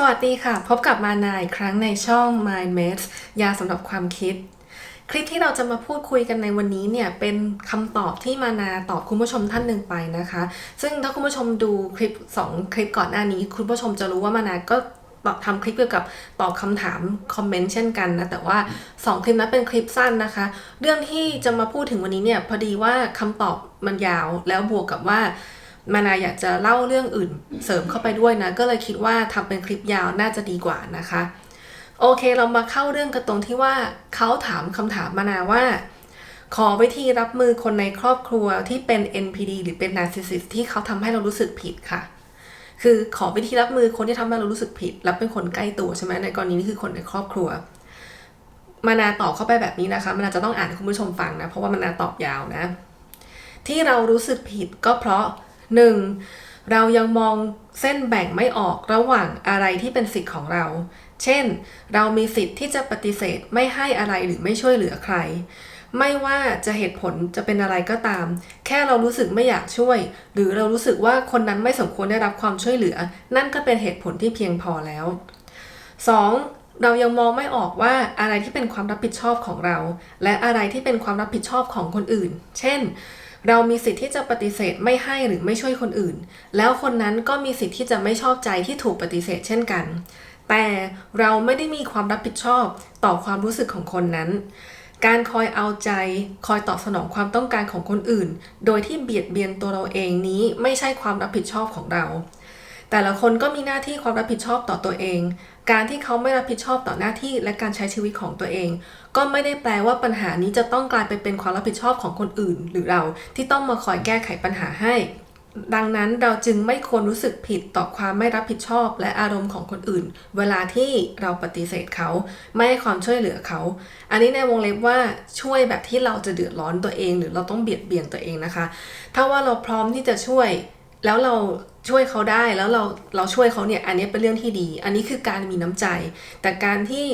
สวัสดีค่ะ พบกับมานาอีกครั้งในช่อง Mind Mates ยาสำหรับความคิด คลิปที่เราจะมาพูดคุยกันในวันนี้เนี่ย เป็นคำตอบที่มานาตอบคุณผู้ชมท่านหนึ่งไปนะคะ ซึ่งถ้าคุณผู้ชมดูคลิป 2 คลิปก่อนหน้านี้ คุณผู้ชมจะรู้ว่ามานาก็ตอบทำคลิปเกี่ยวกับตอบคำถามคอมเมนต์เช่นกันนะ แต่ว่า 2 คลิปนั้นเป็นคลิปสั้นนะคะ เรื่องที่จะมาพูดถึงวันนี้เนี่ยพอดีว่าคำตอบมันยาวแล้วบวกกับว่า มานาอยากจะเล่าเรื่องอื่นเสริมเข้าไปด้วยนะ ก็เลยคิดว่าทำเป็นคลิปยาวน่าจะดีกว่านะคะ โอเคเรามาเข้าเรื่องกันตรงที่ว่าเขาถามคำถามมานาว่า ขอวิธีรับมือคนในครอบครัวที่เป็น NPD หรือเป็น narcissist ที่เขาทำให้เรารู้สึกผิดค่ะ คือขอวิธีรับมือคนที่ทำให้เรารู้สึกผิดและเป็นคนใกล้ตัวใช่ไหมในกรณีนี้คือคนในครอบครัว มานาตอบเข้าไปแบบนี้นะคะ มานาจะต้องอ่านให้คุณผู้ชมฟังนะ เพราะว่ามานาตอบยาวนะ ที่เรารู้สึกผิดก็เพราะ 1. เรายังมองเส้นแบ่งไม่ออกระหว่างอะไรที่เป็นสิทธิ์ของเรา เช่น เรามีสิทธิ์ที่จะปฏิเสธไม่ให้อะไรหรือไม่ช่วยเหลือใคร ไม่ว่าจะเหตุผลจะเป็นอะไรก็ตาม แค่เรารู้สึกไม่อยากช่วย หรือเรารู้สึกว่าคนนั้นไม่สมควรได้รับความช่วยเหลือ นั่นก็เป็นเหตุผลที่เพียงพอแล้ว 2. เรายังมองไม่ออกว่าอะไรที่เป็นความรับผิดชอบของเรา และอะไรที่เป็นความรับผิดชอบของคนอื่น เช่น เรามีสิทธิ์ที่จะปฏิเสธไม่ให้หรือไม่ช่วยคนอื่น แล้วคนนั้นก็มีสิทธิ์ที่จะไม่ชอบใจที่ถูกปฏิเสธเช่นกัน แต่เราไม่ได้มีความรับผิดชอบต่อความรู้สึกของคนนั้นการคอยเอาใจคอยตอบสนองความต้องการของคนอื่น โดยที่เบียดเบียนตัวเราเองนี้ไม่ใช่ความรับผิดชอบของเรา แต่ละคนก็มีหน้าที่ความรับผิดชอบต่อตัวเอง การที่เขาไม่รับผิดชอบต่อหน้าที่และการใช้ชีวิตของตัวเอง ก็ไม่ได้แปลว่าปัญหานี้จะต้องกลายไปเป็นความรับผิดชอบของคนอื่น หรือเราที่ต้องมาคอยแก้ไขปัญหาให้ ดังนั้นเราจึงไม่ควรรู้สึกผิดต่อความไม่รับผิดชอบ และอารมณ์ของคนอื่น เวลาที่เราปฏิเสธเขา ไม่ให้ความช่วยเหลือเขา อันนี้ในวงเล็บว่าช่วยแบบที่เราจะเดือดร้อนตัวเอง หรือเราต้องเบียดเบียนตัวเองนะคะ ถ้าว่าเราพร้อมที่จะช่วยแล้วเรา ช่วยเขาได้แล้วเราเราช่วยเขาเนี่ยอันนี้เป็นเรื่องที่ดี อันนี้คือการมีน้ำใจ แต่การที่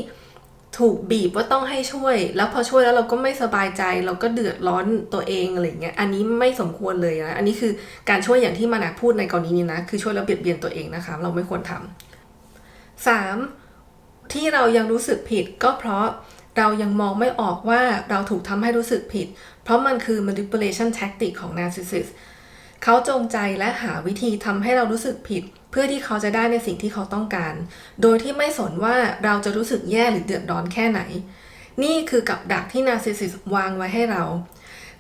ถูกบีบว่าต้องให้ช่วย แล้วพอช่วยแล้วเราก็ไม่สบายใจ เราก็เดือดร้อนตัวเองอะไรเงี้ยอันนี้ไม่สมควรเลยนะอันนี้คือการช่วยอย่างที่มานาพูดในกรณีนี้นะคือช่วยแล้วเบียดเบียนตัวเองนะคะ เราไม่ควรทำสามที่เรายังรู้สึกผิดก็เพราะเรายังมองไม่ออกว่าเราถูกทำให้รู้สึกผิด เพราะมันคือ manipulation tactic ของ narcissist เขาจงใจและหาวิธีทำให้เรารู้สึกผิด เพื่อที่เขาจะได้ในสิ่งที่เขาต้องการ โดยที่ไม่สนว่าเราจะรู้สึกแย่หรือเดือดร้อนแค่ไหน นี่คือกับดักที่นาซิสซิสวางไว้ให้เรา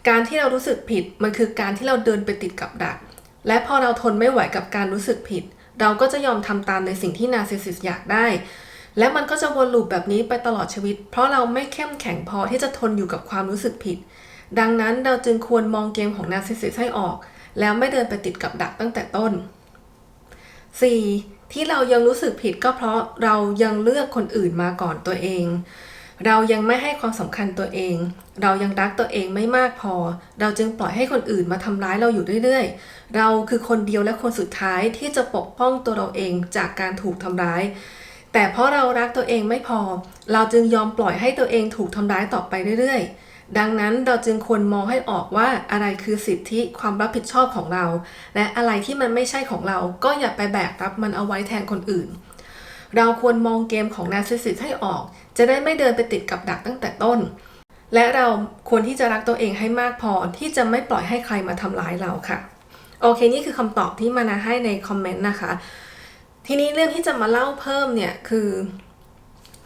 การที่เรารู้สึกผิดมันคือการที่เราเดินไปติดกับดัก และพอเราทนไม่ไหวกับการรู้สึกผิด เราก็จะยอมทำตามในสิ่งที่นาซิสซิสอยากได้และมันก็จะวนลูปแบบนี้ไปตลอดชีวิต เพราะเราไม่เข้มแข็งพอที่จะทนอยู่กับความรู้สึกผิด ดังนั้นเราจึงควรมองเกมของนาร์ซิสซิสให้ออก แล้วไม่เดินไปติดกับดักตั้งแต่ต้น 4. ที่เรายังรู้สึกผิดก็เพราะเรายังเลือกคนอื่นมาก่อนตัวเอง เรายังไม่ให้ความสำคัญตัวเอง เรายังรักตัวเองไม่มากพอ เราจึงปล่อยให้คนอื่นมาทำร้ายเราอยู่เรื่อยๆ เราคือคนเดียวและคนสุดท้ายที่จะปกป้องตัวเราเองจากการถูกทำร้าย แต่เพราะเรารักตัวเองไม่พอ เราจึงยอมปล่อยให้ตัวเองถูกทำร้ายต่อไปเรื่อยๆ ดังนั้นเราจึงควรมองให้ออกว่าอะไรคือสิทธิความรับผิดชอบของเรา และอะไรที่มันไม่ใช่ของเรา ก็อย่าไปแบกรับมันเอาไว้แทนคนอื่น เราควรมองเกมของนาร์ซิสซิสให้ออก จะได้ไม่เดินไปติดกับดักตั้งแต่ต้น และเราควรที่จะรักตัวเองให้มากพอที่จะไม่ปล่อยให้ใครมาทำร้ายเราค่ะ โอเคนี่คือคำตอบที่มานาให้ในคอมเมนต์นะคะ ทีนี้เรื่องที่จะมาเล่าเพิ่มเนี่ยคือ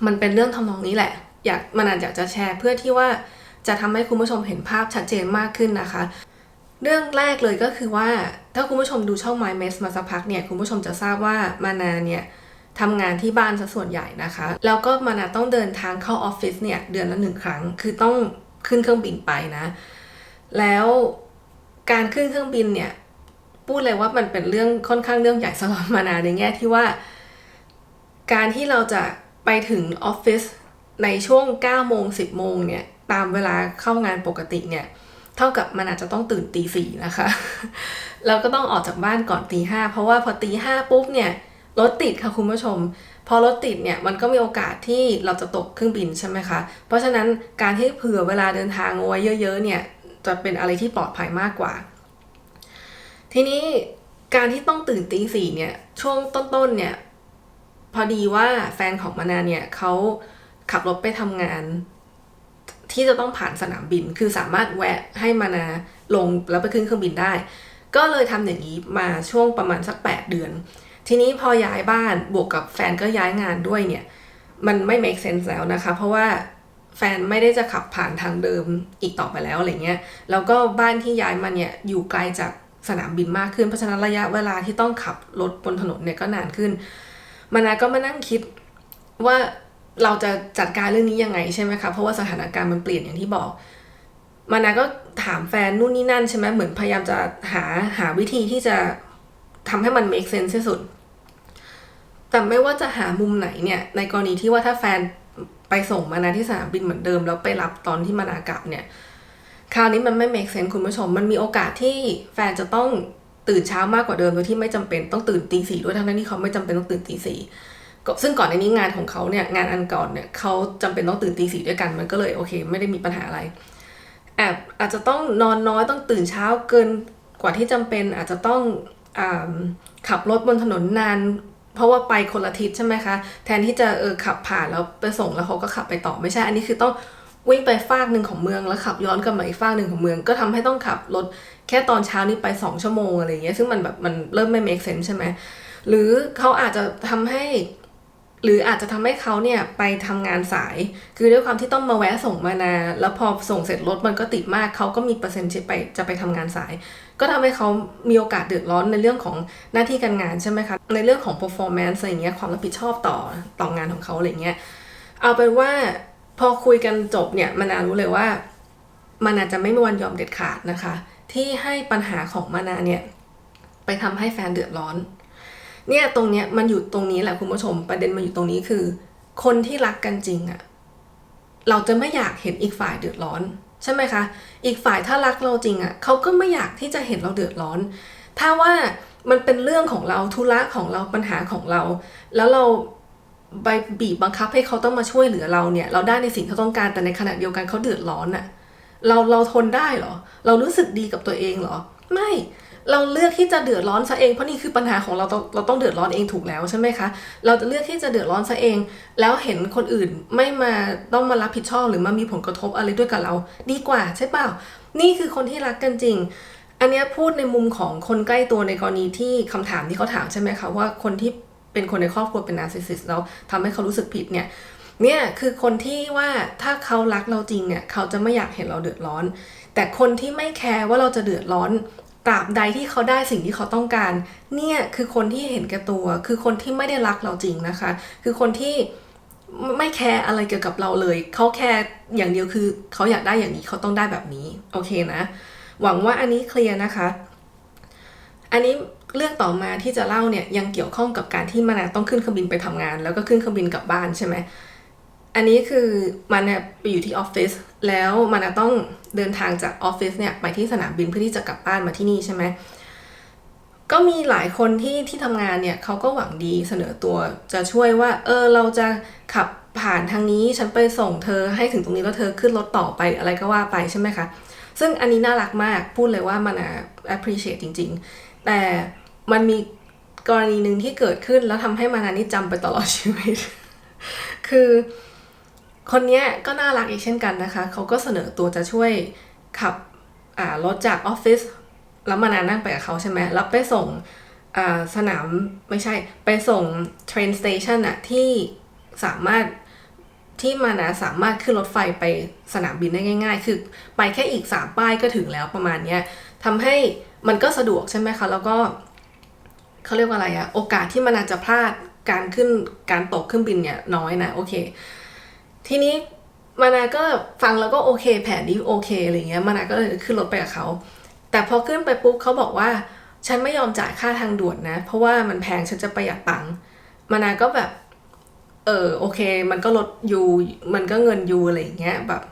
มันเป็นเรื่องทำนองนี้แหละ อยากมันาอยากจะแชร์เพื่อที่ว่า จะทำให้คุณผู้ชมเห็นภาพชัดเจนมากขึ้นนะคะ เรื่องแรกเลยก็คือว่าถ้าคุณผู้ชมดูช่อง My Mess มาสักพักเนี่ยคุณผู้ชมจะทราบว่ามานาเนี่ยทำงานที่บ้านซะส่วนใหญ่นะคะ แล้วก็มานาต้องเดินทางเข้าออฟฟิศเนี่ยเดือนละหนึ่งครั้ง คือต้องขึ้นเครื่องบินไปนะ แล้วการขึ้นเครื่องบินเนี่ยพูดเลยว่ามันเป็นเรื่องค่อนข้างเรื่องใหญ่สำหรับมานาในแง่ที่ว่า การที่เราจะไปถึงออฟฟิศในช่วง9โมง10 โมงเนี่ย ตามเวลาเข้างานปกติเนี่ยเท่ากับมันอาจจะต้องตื่นตีสี่นะคะ แล้วก็ต้องออกจากบ้านก่อนตีห้าเพราะว่าพอตีห้าปุ๊บเนี่ยรถติดค่ะคุณผู้ชม พอรถติดเนี่ยมันก็มีโอกาสที่เราจะตกเครื่องบินใช่ไหมคะ เพราะฉะนั้นการที่เผื่อเวลาเดินทางเอาไว้เยอะๆเนี่ยจะเป็นอะไรที่ปลอดภัยมากกว่า ทีนี้การที่ต้องตื่นตีสี่เนี่ยช่วงต้นๆเนี่ยพอดีว่าแฟนของมานาเนี่ยเขาขับรถไปทำงาน ที่จะต้องผ่านสนามบิน คือสามารถแวะให้มานาลงแล้วไปขึ้นเครื่องบินได้ ก็เลยทำอย่างนี้มาช่วงประมาณสัก 8 เดือน ทีนี้พอย้ายบ้านบวกกับแฟนก็ย้ายงานด้วยเนี่ย มันไม่ make sense แล้วนะคะ เพราะว่าแฟนไม่ได้จะขับผ่านทางเดิมอีกต่อไปแล้วอะไรเงี้ย แล้วก็บ้านที่ย้ายมาเนี่ยอยู่ไกลจากสนามบินมากขึ้น เพราะฉะนั้นระยะเวลาที่ต้องขับรถบนถนนเนี่ยก็นานขึ้น มานาก็มานั่งคิดว่า เราจะจัดการเรื่องนี้ยังไงใช่ไหมคะเพราะว่าสถานการณ์มันเปลี่ยนอย่างที่บอกมานาก็ถามแฟนนู่นนี่นั่นใช่ไหมเหมือนพยายามจะหาหาวิธีที่จะทำให้มัน make sense ที่สุด แต่ไม่ว่าจะหามุมไหนเนี่ย ในกรณีที่ว่าถ้าแฟนไปส่งมานาที่สนามบินเหมือนเดิม แล้วไปรับตอนที่มานากลับเนี่ย คราวนี้มันไม่ make sense คุณผู้ชม มันมีโอกาสที่แฟนจะต้องตื่นเช้ามากกว่าเดิมโดยที่ไม่จำเป็นต้องตื่นตีสี่ด้วยทั้งนั้นที่เขาไม่จำเป็นต้องตื่นตีสี่ ซึ่งก่อนในนี้งานของเขาเนี่ยงานอันก่อนเนี่ยเขาจำเป็นต้องตื่นตีสี่ด้วยกันมันก็เลยโอเค ไม่ได้มีปัญหาอะไรแอบอาจจะต้องนอนน้อยต้องตื่นเช้าเกินกว่าที่จำเป็น อาจจะต้องอขับรถบนถนนนาน เพราะว่าไปคนละทิศใช่ไหมคะแทนที่จะเออขับผ่านแล้วไปส่งแล้วเขาก็ขับไปต่อไม่ใช่อันนี้คือต้องวิ่งไปฟากหนึ่งของเมืองแล้วขับย้อนกลับมาอีกฟากหนึ่งของเมือง ก็ทำให้ต้องขับรถแค่ตอนเช้านี้ไป 2 ชั่วโมงอะไรเงี้ยซึ่งมันแบบมันเริ่มไม่ make sense ใช่ไหมหรือเขาอาจจะทำให้ หรืออาจจะทำให้เขาเนี่ยไปทำงานสาย คือด้วยความที่ต้องมาแวะส่งมานา แล้วพอส่งเสร็จรถมันก็ติดมากเขาก็มีเปอร์เซ็นต์ที่ไปจะไปทำงานสาย ก็ทำให้เขามีโอกาสเดือดร้อนในเรื่องของหน้าที่การงานใช่ไหมคะ ในเรื่องของ performance อะไรเงี้ยความรับผิดชอบต่อต่องานของเขาอะไรเงี้ย เอาเป็นว่าพอคุยกันจบเนี่ยมานารู้เลยว่ามานาจะไม่มีวันยอมเด็ดขาดนะคะ ที่ให้ปัญหาของมานาเนี่ยไปทำให้แฟนเดือดร้อน เนี่ยตรงเนี้ยมันอยู่ตรงนี้แหละคุณผู้ชม ประเด็นมันอยู่ตรงนี้คือ คนที่รักกันจริงอะเราจะไม่อยากเห็นอีกฝ่ายเดือดร้อน ใช่ไหมคะ อีกฝ่ายถ้ารักเราจริงอะเขาก็ไม่อยากที่จะเห็นเราเดือดร้อน ถ้าว่ามันเป็นเรื่องของเราธุระของเราปัญหาของเรา แล้วเราไปบีบบังคับให้เขาต้องมาช่วยเหลือเราเนี่ย เราได้ในสิ่งที่เขาต้องการแต่ในขณะเดียวกันเขาเดือดร้อนอะเราเราทนได้เหรอ เรารู้สึกดีกับตัวเองเหรอ ไม่ เราเลือกที่จะเดือดร้อนซะเองเพราะนี่คือปัญหาของเราต้องเราต้องเดือดร้อนเองถูกแล้วใช่ไหมคะ เราจะเลือกที่จะเดือดร้อนซะเอง แล้วเห็นคนอื่นไม่มาต้องมารับผิดชอบหรือมามีผลกระทบอะไรด้วยกับเรา ดีกว่าใช่เปล่า นี่คือคนที่รักกันจริง อันนี้พูดในมุมของคนใกล้ตัวในกรณีที่คำถามที่เขาถามใช่ไหมคะว่าคนที่เป็นคนในครอบครัวเป็นนาร์ซิสซิสแล้วทำให้เขารู้สึกผิดเนี่ยเนี่ยคือคนที่ว่าถ้าเขารักเราจริงเนี่ยเขาจะไม่อยากเห็นเราเดือดร้อน แต่คนที่ไม่แคร์ว่าเราจะเดือดร้อน ตราบใดที่เขาได้สิ่งที่เขาต้องการ เนี่ยคือคนที่เห็นแก่ตัว คือคนที่ไม่ได้รักเราจริงนะคะ คือคนที่ไม่แคร์อะไรเกี่ยวกับเราเลย เขาแคร์อย่างเดียวคือเขาอยากได้อย่างนี้เขาต้องได้แบบนี้ โอเคนะ หวังว่าอันนี้เคลียร์นะคะ อันนี้เรื่องต่อมาที่จะเล่าเนี่ยยังเกี่ยวข้องกับการที่มานาต้องขึ้นเครื่องบินไปทำงาน แล้วก็ขึ้นเครื่องบินกลับบ้านใช่ไหม อันนี้คือมันเนี่ยไปอยู่ที่ออฟฟิศแล้วมันต้องเดินทางจากออฟฟิศเนี่ยไปที่สนามบินเพื่อที่จะกลับบ้านมาที่นี่ใช่ไหมก็มีหลายคนที่ที่ทำงานเนี่ยเขาก็หวังดีเสนอตัวจะช่วยว่า เออเราจะขับผ่านทางนี้ฉันไปส่งเธอให้ถึงตรงนี้แล้วเธอขึ้นรถต่อไปอะไรก็ว่าไปใช่ไหมคะ ซึ่งอันนี้น่ารักมากพูดเลยว่ามันอะ appreciate จริง ๆ แต่มันมีกรณีหนึ่งที่เกิดขึ้นแล้วทำให้มานานี่จำไปตลอดชีวิต คือ คนนี้ก็น่ารักอีกเช่นกันนะคะ เขาก็เสนอตัวจะช่วยขับรถจากออฟฟิศแล้วมานานั่งไปกับเขาใช่ไหมแล้วไปส่งสนามไม่ใช่ไปส่ง train station อะที่สามารถที่มานาสามารถขึ้นรถไฟไปสนามบินได้ง่าย ๆ คือไปแค่อีกสามป้ายก็ถึงแล้วประมาณเนี้ยทำให้มันก็สะดวกใช่ไหมคะ แล้วก็เขาเรียกว่าอะไรอะโอกาสที่มันาจะพลาดการขึ้นการตกเครื่องบินเนี่ยน้อยนะโอเค ทีนี้มานาก็ฟังแล้วก็โอเค แผนนี้โอเคอะไรเงี้ยมานาก็เลยขึ้นรถไปกับเขา แต่พอขึ้นไปปุ๊บเขาบอกว่าฉันไม่ยอมจ่ายค่าทางด่วนนะ เพราะว่ามันแพงฉันจะประหยัดตังค์มานาก็แบบ เออโอเค มันก็ลดยูมันก็เงินยูอะไรอย่างเงี้ยแบบ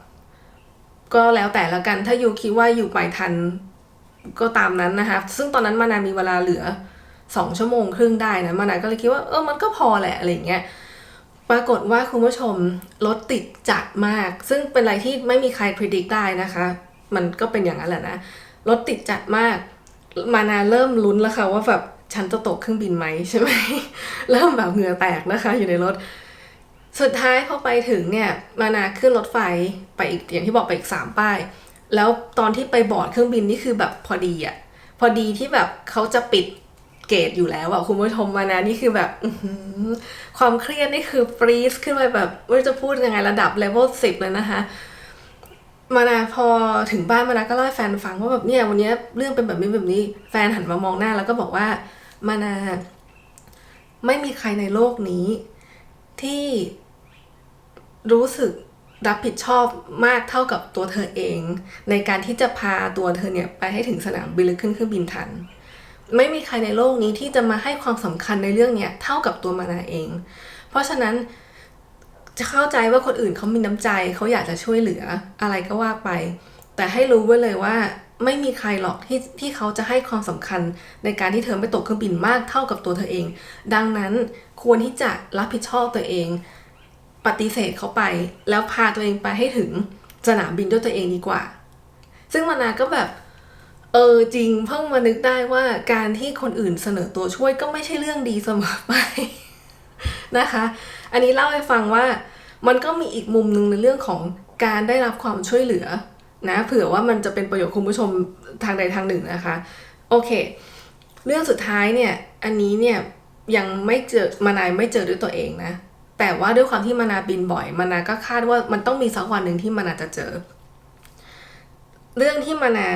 ก็แล้วแต่ละกันถ้ายูคิดว่าอยู่ไปทันก็ตามนั้นนะคะซึ่งตอนนั้นมานามีเวลาเหลือสองชั่วโมงครึ่งได้นะมานาก็เลยคิดว่าเออมันก็พอแหละอะไรอย่างเงี้ย ปรากฏว่าคุณผู้ชมรถติดจัดมาก ซึ่งเป็นอะไรที่ไม่มีใครพิจิตรได้นะคะ มันก็เป็นอย่างนั้นแหละนะรถติดจัดมาก มานาเริ่มลุ้นแล้วค่ะว่าแบบฉันจะตกเครื่องบินไหมใช่ไหมเริ่มแบบเหงื่อแตกนะคะ อยู่ในรถ สุดท้ายพอไปถึงเนี่ยมานาขึ้นรถไฟไปอีกอย่างที่บอกไปอีกสามป้าย แล้วตอนที่ไปบอร์ดเครื่องบินนี่คือแบบพอดีอะพอดีที่แบบเขาจะปิด เกตอยู่แล้วอะคุณผู้ชมมานานี่คือแบบความเครียดนี่คือฟรีซขึ้นไปแบบไม่รู้จะพูดยังไงระดับเลเวลสิบเลยนะคะมานาพอถึงบ้านมานาก็เล่าให้แฟนฟังว่าแบบเนี่ยวันนี้เรื่องเป็นแบบนี้แบบนี้ แฟนหันมามองหน้าแล้วก็บอกว่ามานาไม่มีใครในโลกนี้ ที่รู้สึกรับผิดชอบมากเท่ากับตัวเธอเอง ในการที่จะพาตัวเธอเนี่ยไปให้ถึงสนามบินหรือขึ้นเครื่องบินทัน ไม่มีใครในโลกนี้ที่จะมาให้ความสำคัญในเรื่องเนี้ยเท่ากับตัวมานาเอง เพราะฉะนั้นจะเข้าใจว่าคนอื่นเขามีน้ำใจเขาอยากจะช่วยเหลืออะไรก็ว่าไป แต่ให้รู้ไว้เลยว่าไม่มีใครหรอกที่ที่เขาจะให้ความสำคัญในการที่เธอไม่ตกเครื่องบินมากเท่ากับตัวเธอเอง ดังนั้นควรที่จะรับผิดชอบตัวเอง ปฏิเสธเขาไป แล้วพาตัวเองไปให้ถึงสนามบินด้วยตัวเองดีกว่า ซึ่งมานาก็แบบ เออจริงเพิ่งมานึกได้ว่าการที่คนอื่นเสนอตัวช่วยก็ไม่ใช่เรื่องดีเสมอไปนะคะ อันนี้เล่าให้ฟังว่ามันก็มีอีกมุมหนึ่งในเรื่องของการได้รับความช่วยเหลือนะเผื่อว่ามันจะเป็นประโยชน์คุณผู้ชมทางใดทางหนึ่งนะคะโอเค เรื่องสุดท้ายเนี่ยอันนี้เนี่ยยังไม่เจอมานายไม่เจอด้วยตัวเองนะ แต่ว่าด้วยความที่มานาบินบ่อย มานาก็คาดว่ามันต้องมีสักวันหนึ่งที่มานาจะเจอ เรื่องที่มานา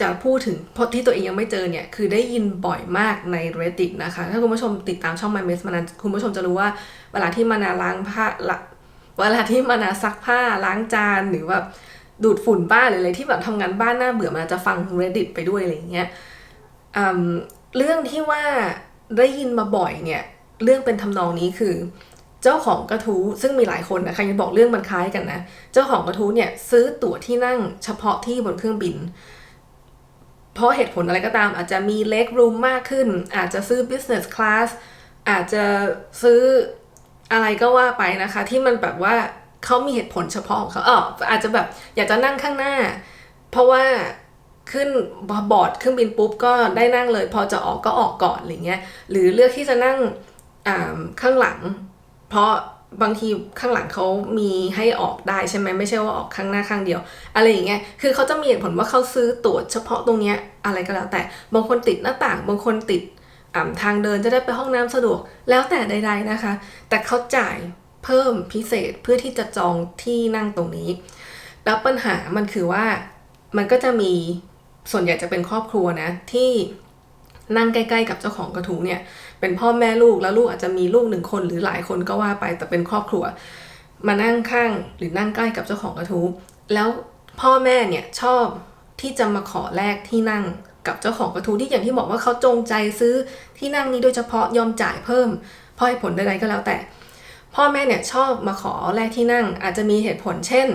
จะพูดถึงเพราะที่ตัวเองยังไม่เจอเนี่ย คือได้ยินบ่อยมากใน reddit นะคะ ถ้าคุณผู้ชมติดตามช่อง My Mess มานานคุณผู้ชมจะรู้ว่า เวลาที่มานาล้างผ้าละเวลาที่มานาซักผ้าล้างจานหรือว่าดูดฝุ่นบ้านหรืออะไรที่แบบทำงานบ้านน่าเบื่อมานาจะฟัง reddit ไปด้วยอะไรอย่างเงี้ยเรื่องที่ว่าได้ยินมาบ่อยเนี่ย เรื่องเป็นทำนองนี้คือเจ้าของกระทู้ซึ่งมีหลายคนนะใครจะบอกเรื่องมันคล้ายกันนะ เจ้าของกระทู้เนี่ยซื้อตั๋วที่นั่งเฉพาะที่บนเครื่องบิน เพราะเหตุผลอะไรก็ตามอาจจะมีเล็กรูมมากขึ้น อาจจะซื้อ business class อาจจะซื้ออะไรก็ว่าไปนะคะ ที่มันแบบว่าเขามีเหตุผลเฉพาะของเขาเอออาจจะแบบอยากจะนั่งข้างหน้า เพราะว่าขึ้นบอร์ดเครื่องบินปุ๊บก็ได้นั่งเลย พอจะออกก็ออกก่อนอะไรเงี้ยหรือเลือกที่จะนั่งข้างหลัง เพราะ บางทีข้างหลังเขามีให้ออกได้ใช่ไหมไม่ใช่ว่าออกข้างหน้าข้างเดียว อะไรอย่างเงี้ยคือเขาจะมีเหตุผลว่าเขาซื้อตั๋วเฉพาะตรงเนี้ยอะไรก็แล้วแต่บางคนติดหน้าต่าง บางคนติดทางเดินจะได้ไปห้องน้ำสะดวกแล้วแต่ใด ๆนะคะ แต่เขาจ่ายเพิ่มพิเศษเพื่อที่จะจองที่นั่งตรงนี้ แล้วปัญหามันคือว่ามันก็จะมีส่วนใหญ่จะเป็นครอบครัวนะที่นั่งใกล้ ๆ กับเจ้าของกระทู้เนี่ย เป็นพ่อแม่ลูกแล้วลูกอาจจะมีลูกหนึ่งคนหรือหลายคนก็ว่าไปแต่เป็นครอบครัว มานั่งข้างหรือนั่งใกล้กับเจ้าของกระทู้แล้วพ่อแม่เนี่ยชอบที่จะมาขอแลกที่นั่งกับเจ้าของกระทู้ที่อย่างที่บอกว่าเขาจงใจซื้อที่นั่งนี้โดยเฉพาะยอมจ่ายเพิ่มเพราะเหตุผลใดๆก็แล้วแต่ พ่อแม่เนี่ยชอบมาขอแลกที่นั่ง อาจจะมีเหตุผลเช่น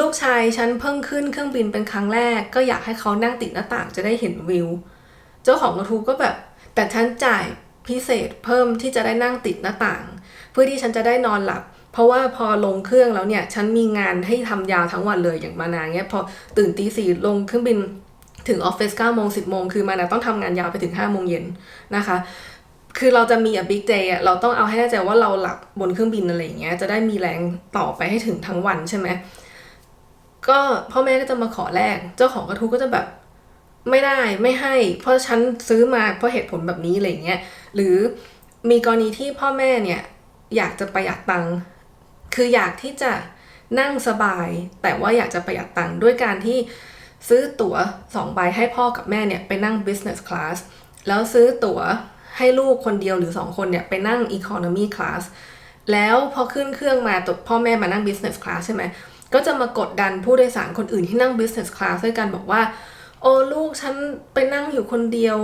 ลูกชายฉันเพิ่งขึ้นเครื่องบินเป็นครั้งแรก ก็อยากให้เขานั่งติดหน้าต่างจะได้เห็นวิว เจ้าของกระทู้ก็แบบ แต่ฉันจ่าย พิเศษเพิ่มที่จะได้นั่งติดหน้าต่าง เพื่อที่ฉันจะได้นอนหลับ เพราะว่าพอลงเครื่องแล้วเนี่ย ฉันมีงานให้ทำยาวทั้งวันเลยอย่างมานาเงี้ยพอตื่นตีสี่ลงเครื่องบินถึงออฟฟิศเก้าโมงสิบโมงคือมานาต้องทำงานยาวไปถึงห้าโมงเย็นนะคะคือเราจะมีอะบิ๊กเดย์เราต้องเอาให้แน่ใจว่าเราหลับบนเครื่องบินอะไรอย่างเงี้ยจะได้มีแรงต่อไปให้ถึงทั้งวันใช่ไหมก็พ่อแม่ก็จะมาขอแลกเจ้าของกระทู้ก็จะแบบ ไม่ได้ไม่ให้ เพราะฉันซื้อมาเพราะเหตุผลแบบนี้อะไรเงี้ยหรือมีกรณีที่พ่อแม่เนี่ยอยากจะประหยัดตังค์คืออยากที่จะนั่งสบาย แต่ว่าอยากจะประหยัดตังค์ด้วยการที่ซื้อตั๋วสองใบให้พ่อกับแม่เนี่ยไปนั่ง business class แล้วซื้อตั๋วให้ลูกคนเดียวหรือสองคนเนี่ยไปนั่ง economy class แล้วพอขึ้นเครื่องมาตพ่อแม่มานั่ง business class ใช่ไหมก็จะมากดดันผู้โดยสารคนอื่นที่นั่ง business class ด้วยกันบอกว่า โอ้ลูกฉันไปนั่งอยู่คนเดียว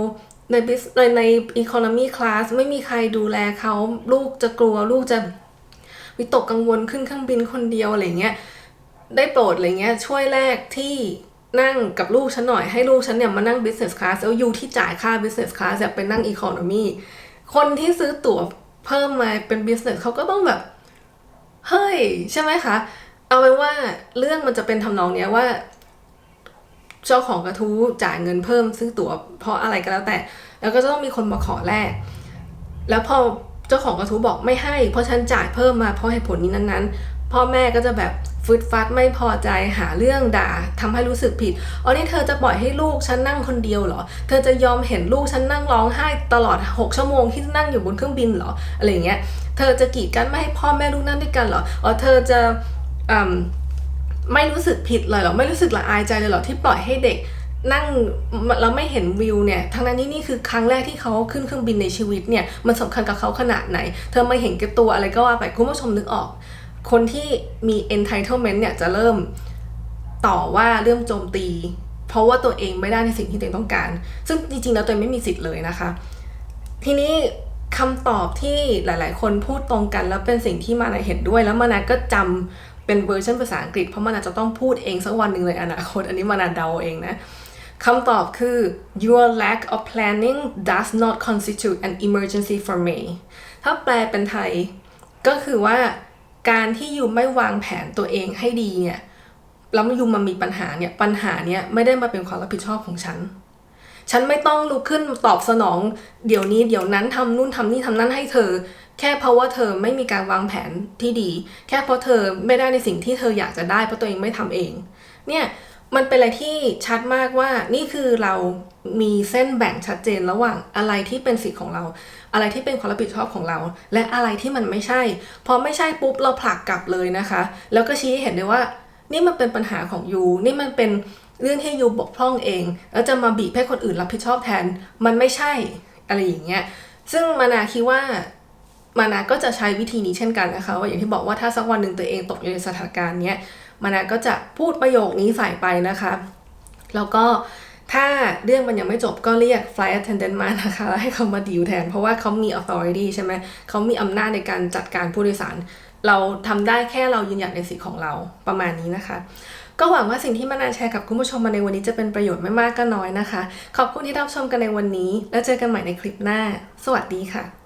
ในบิสในใน economy class ไม่มีใครดูแลเขาลูกจะกลัวลูกจะวิตกกังวลขึ้นเครื่องบินคนเดียวอะไรเงี้ยได้โปรดอะไรเงี้ยช่วยแลกที่นั่งกับลูกฉันหน่อยให้ลูกฉันเนี่ยมานั่ง business class แล้วยูที่จ่ายค่า business class เนี่ยไปนั่ง economy คนที่ซื้อตั๋วเพิ่มมาเป็น business เขาก็ต้องแบบ เฮ้ย ใช่ไหมคะ เอาเป็นว่าเรื่องมันจะเป็นทำนองเนี้ยว่า จ้าของกระทู้จ่ายเงินเพิ่มซื้อตั๋วเพราะอะไรก็แล้วแต่ แล้วก็จะต้องมีคนมาขอแลกแล้วพอเจ้าของกระทู้บอกไม่ให้ เพราะฉันจ่ายเพิ่มมาเพราะเหตุผลนี้นั้นๆพ่อแม่ก็จะแบบฟึดฟัดไม่พอใจหาเรื่องด่าทำให้รู้สึกผิดอ๋อนี่เธอจะปล่อยให้ลูกฉันนั่งคนเดียวเหรอ เธอจะยอมเห็นลูกฉันนั่งร้องไห้ตลอด 6 ชั่วโมงที่นั่งอยู่บนเครื่องบินเหรออะไรอย่างเงี้ย เธอจะกีดกันไม่ให้พ่อแม่ลูกนั่งด้วยกันเหรออ๋อเธอจะอืม ไม่รู้สึกผิดเลยเหรอไม่รู้สึกละอายใจเลยเหรอที่ปล่อยให้เด็กนั่งแล้วไม่เห็นวิวเนี่ยทั้งนั้นนี่นี่คือครั้งแรกที่เขาขึ้นเครื่องบินในชีวิตเนี่ยมันสำคัญกับเขาขนาดไหน เธอไม่เห็นแก่ตัวอะไรก็ว่าไปคุณผู้ชมนึกออก คนที่มี entitlement เนี่ยจะเริ่มต่อว่าเริ่มโจมตี เพราะว่าตัวเองไม่ได้ในสิ่งที่ตัวเองต้องการ ซึ่งจริงๆแล้วตัวเองไม่มีสิทธิ์เลยนะคะ ทีนี้คำตอบที่หลาย ๆ คนพูดตรงกันแล้วเป็นสิ่งที่มานาเห็นด้วย แล้วมานาก็จำ เป็นเวอร์ชันภาษาอังกฤษเพราะมานาจะต้องพูดเองสักวันหนึ่งเลยอนาคต อันนี้มานาเดาเองนะคำตอบคือ your lack of planning does not constitute an emergency for me ถ้าแปลเป็นไทย ก็คือว่าการที่ยูไม่วางแผนตัวเองให้ดีเนี่ยแล้วยูมามีปัญหาเนี่ยปัญหาเนี่ยไม่ได้มาเป็นความรับผิดชอบของฉัน ฉันไม่ต้องลุกขึ้นตอบสนอง เดี๋ยวนี้เดี๋ยวนั้นทำนู่นทำนี่ทำนั่นให้เธอ แค่เพราะว่าเธอไม่มีการวางแผนที่ดี แค่เพราะเธอไม่ได้ในสิ่งที่เธออยากจะได้เพราะตัวเองไม่ทำเอง เนี่ยมันเป็นอะไรที่ชัดมากว่านี่คือเรามีเส้นแบ่งชัดเจนระหว่างอะไรที่เป็นสิทธิ์ของเรา อะไรที่เป็นความรับผิดชอบของเรา และอะไรที่มันไม่ใช่ พอไม่ใช่ปุ๊บเราผลักกลับเลยนะคะ แล้วก็ชี้ให้เห็นได้ว่า นี่มันเป็นปัญหาของยูนี่มันเป็นเรื่องที่ยูบกพร่องเอง แล้วจะมาบีบให้คนอื่นรับผิดชอบแทน มันไม่ใช่อะไรอย่างเงี้ยซึ่งมานาคิดว่ามานาก็จะใช้วิธีนี้เช่นกันนะคะว่าอย่างที่บอกว่าถ้าสักวันหนึ่งตัวเองตกอยู่ในสถานการณ์เนี้ยมานาก็จะพูดประโยคนี้ใส่ไปนะคะ แล้วก็ถ้าเรื่องมันยังไม่จบก็เรียก flight attendant มานะคะ แล้วให้เขามาดีลแทน เพราะว่าเขามี authority ใช่ไหมเขามีอำนาจในการจัดการผู้โดยสาร เราทำได้แค่เรายืนหยัดในสิทธิ์ของเราประมาณนี้นะคะ ก็หวังว่าสิ่งที่มานาแชร์กับคุณผู้ชมมาในวันนี้จะเป็นประโยชน์ไม่มากก็น้อยนะคะ ขอบคุณที่รับชมกันในวันนี้ แล้วเจอกันใหม่ในคลิปหน้า สวัสดีค่ะ